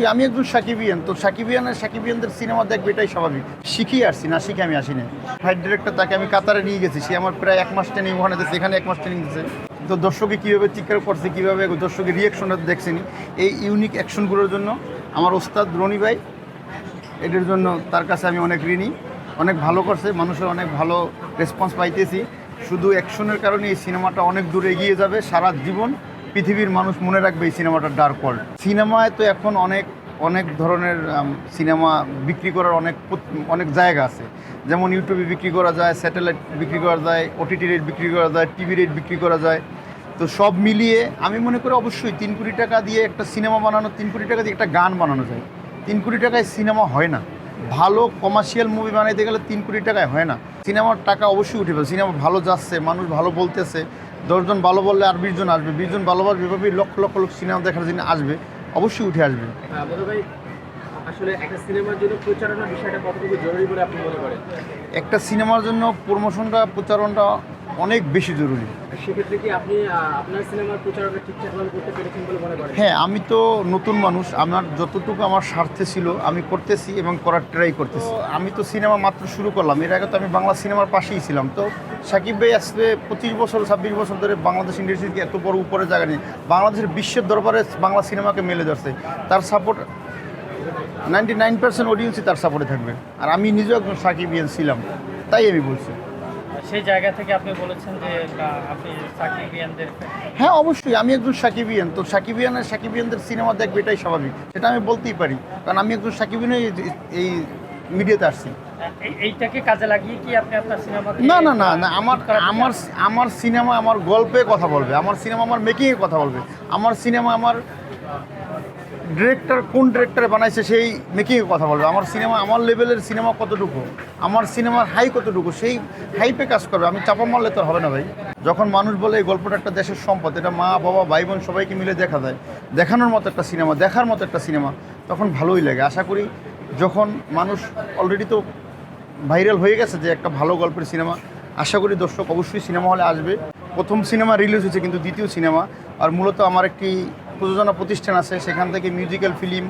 অবশ্যই আমি একজন সাকিবিয়ান, তো সাকিবিয়ানের সাকিবিয়ানদের সিনেমা দেখবে এটাই স্বাভাবিক। শিখিয়ে আসছি না শিখে আমি আসিনি। ফাইট ডিরেক্টর তাকে আমি কাতারে নিয়ে গেছি, সে আমার প্রায় এক মাস ট্রেনিং ওখানে দিচ্ছে এখানে এক মাস ট্রেনিং দিচ্ছে তো দর্শকে কীভাবে চিৎকার করছে, কীভাবে দর্শকের রিয়াকশনটা দেখছেনি এই ইউনিক অ্যাকশনগুলোর জন্য আমার ওস্তাদ রনি ভাই এটার জন্য তার কাছে আমি অনেক ঋণী, অনেক ভালো করছে, মানুষের অনেক ভালো রেসপন্স পাইতেছি। শুধু অ্যাকশনের কারণে এই সিনেমাটা অনেক দূর এগিয়ে যাবে, সারা জীবন পৃথিবীর মানুষ মনে রাখবে এই সিনেমাটার ডার্ক ওয়ার্ল্ড সিনেমায় তো এখন অনেক অনেক ধরনের সিনেমা বিক্রি করার অনেক অনেক জায়গা আছে। যেমন ইউটিউবে বিক্রি করা যায়, স্যাটেলাইট বিক্রি করা যায় ওটিটি রেট বিক্রি করা যায় টিভি রেট বিক্রি করা যায়। তো সব মিলিয়ে আমি মনে করি অবশ্যই তিন কোটি টাকা দিয়ে একটা সিনেমা বানানো, তিন কোটি টাকা দিয়ে একটা গান বানানো যায়। তিন কোটি টাকায় সিনেমা হয় না। ভালো কমার্শিয়াল মুভি বানাইতে গেলে তিন কোটি টাকায় হয় না। সিনেমার টাকা অবশ্যই উঠে পেল সিনেমা ভালো যাচ্ছে মানুষ ভালো বলতেছে। দশজন ভালো বললে আর বিশজন আসবে। বিশজন ভালো বলবে এভাবে লক্ষ লক্ষ লোক সিনেমা দেখার জন্য আসবে অবশ্যই উঠে আসবে। আসলে একটা সিনেমার জন্য প্রচারণার বিষয়টা কতটুকু জরুরি বলে আপনি মনে করেন? একটা সিনেমার জন্য প্রমোশনটা প্রচারণটা অনেক বেশি জরুরি। সেক্ষেত্রে কি আপনি আপনার সিনেমার প্রচারণা ঠিকঠাকভাবে করতে পেরেছেন বলে মনে করেন? হ্যাঁ আমি তো নতুন মানুষ আমার যতটুকু আমার স্বার্থে ছিল আমি করতেছি এবং করার ট্রাই করতেছি। আমি তো সিনেমা মাত্র শুরু করলাম এর আগে তো আমি বাংলা সিনেমার পাশেই ছিলাম। তো সাকিব ভাই আসবে পঁচিশ বছর ছাব্বিশ বছর ধরে বাংলাদেশ ইন্ডাস্ট্রিতে এত বড় উপরে জায়গা নেই। বাংলাদেশের বিশ্বের দরবারে বাংলা সিনেমাকে মেলে ধরছে। তার সাপোর্ট নাইনটি নাইন পার্সেন্ট অডিয়েন্সই তার সাপোর্টে থাকবে। আর আমি নিজেও একজন সাকিবিয়ান ছিলাম তাই আমি বলছি। সেই জায়গা থেকে আপনি বলেছেন যে আপনি সাকিবিয়ানদের হ্যাঁ অবশ্যই আমি একজন সাকিবিয়ান। তো সাকিবিয়ানের সাকিবিয়ানদের সিনেমা দেখবে এটাই স্বাভাবিক। সেটা আমি বলতেই পারি। কারণ আমি একজন সাকিবিয়ান এই- এই মিডিয়াতে আসছি। এইটাকে কাজে লাগিয়ে কি আপনি আপনার সিনেমা না না না না আমার আমার আমার সিনেমা আমার গল্পে কথা বলবে। আমার সিনেমা আমার মেকিংয়ে কথা বলবে। আমার সিনেমা আমার ডিরেক্টর কোন ডিরেক্টরে বানাইছে সেই মেকিংয়ে কথা বলবে? আমার সিনেমা আমার লেভেলের সিনেমা কতটুকু? আমার সিনেমার হাই কতটুকু? সেই হাইপে কাজ করবে। আমি চাপা মারলে তো হবে না ভাই। যখন মানুষ বলে এই গল্পটা একটা দেশের সম্পদ, এটা মা, বাবা ভাই বোন সবাইকে মিলে দেখা যায়। দেখানোর মতো একটা সিনেমা দেখার মতো একটা সিনেমা তখন ভালোই লাগে। আশা করি যখন মানুষ অলরেডি তো ভাইরাল হয়ে গেছে যে একটা ভালো গল্পের সিনেমা আশা করি দর্শক অবশ্যই সিনেমা হলে আসবে। প্রথম সিনেমা রিলিজ হয়েছে কিন্তু দ্বিতীয় সিনেমা আর মূলত আমার একটি প্রযোজনা প্রতিষ্ঠান আছে, সেখান থেকে মিউজিক্যাল ফিল্ম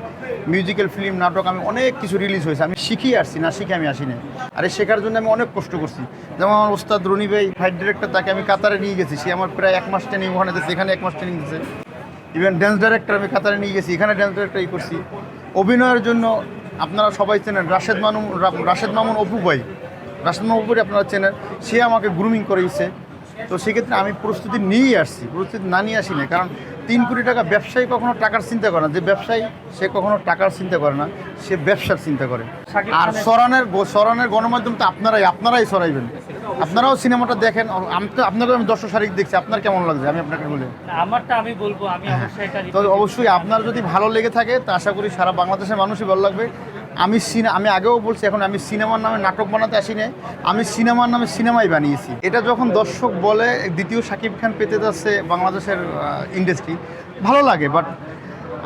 মিউজিক্যাল ফিল্ম নাটক আমি অনেক কিছু রিলিজ হয়েছে। আমি শিখিয়ে আসছি, না শিখে আমি আসিনি। আর এই শেখার জন্য আমি অনেক কষ্ট করছি। যেমন আমার ওস্তাদ রনি ভাই ফাইট ডিরেক্টর তাকে আমি কাতারে নিয়ে গেছি। সে আমার প্রায় এক মাস ট্রেনিং ওখানে দিচ্ছে এখানে এক মাস ট্রেনিং দিচ্ছে ইভেন ড্যান্স ডাইরেক্টর আমি কাতারে নিয়ে গেছি, এখানে ড্যান্স ডাইরেক্টর করছি। অভিনয়ের জন্য আপনারা সবাই চেনেন রাশেদ মামুন রাশেদ মামুন অপু ভাই। রাশেদ মামুন অপুরে আপনারা চেনেন, সে আমাকে গ্রুমিং করেছে তো সেক্ষেত্রে আমি প্রস্তুতি নিয়েই আসছি, প্রস্তুতি না নিয়ে আসি না কারণ তিন কোটি টাকা ব্যবসায়ী কখনো টাকার চিন্তা করে না। যে ব্যবসায়ী সে কখনো টাকার চিন্তা করে না সে ব্যবসার চিন্তা করে। আর সরানের সরানের গণমাধ্যম তো আপনারাই আপনারাই সরাইবেন আপনারাও সিনেমাটা দেখেন। আমি তো আপনাকে আমি দর্শক শারীরিক দেখছি। আপনার কেমন লাগছে? আমি আপনাকে বলি। আমারটা আমি বলব আমি অবশ্যই তো অবশ্যই আপনার যদি ভালো লেগে থাকে তা আশা করি সারা বাংলাদেশের মানুষই ভালো লাগবে। আমি সিনে আমি আগেও বলছি এখন আমি সিনেমার নামে নাটক বানাতে আসি নাই আমি সিনেমার নামে সিনেমাই বানিয়েছি। এটা যখন দর্শক বলে দ্বিতীয় শাকিব খান পেতে যাচ্ছে বাংলাদেশের ইন্ডাস্ট্রি ভালো লাগে বাট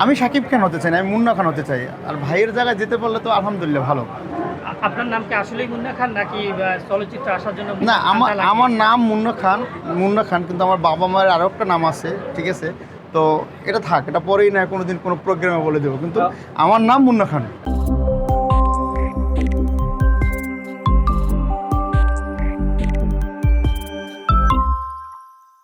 আমি শাকিব খান হতে চাই না আমি মুন্না খান হতে চাই। আর ভাইয়ের জায়গায় যেতে পারলে তো আলহামদুলিল্লাহ ভালো। আপনার নাম কি আসলেই মুন্না খান নাকি চলচ্চিত্রে আসার জন্য না আমার আমার নাম মুন্না খান মুন্না খান কিন্তু আমার বাবা মায়ের আরও একটা নাম আছে ঠিক আছে? তো এটা থাক এটা পরেই না কোনোদিন কোনো প্রোগ্রামে বলে দেবো কিন্তু আমার নাম মুন্না খান।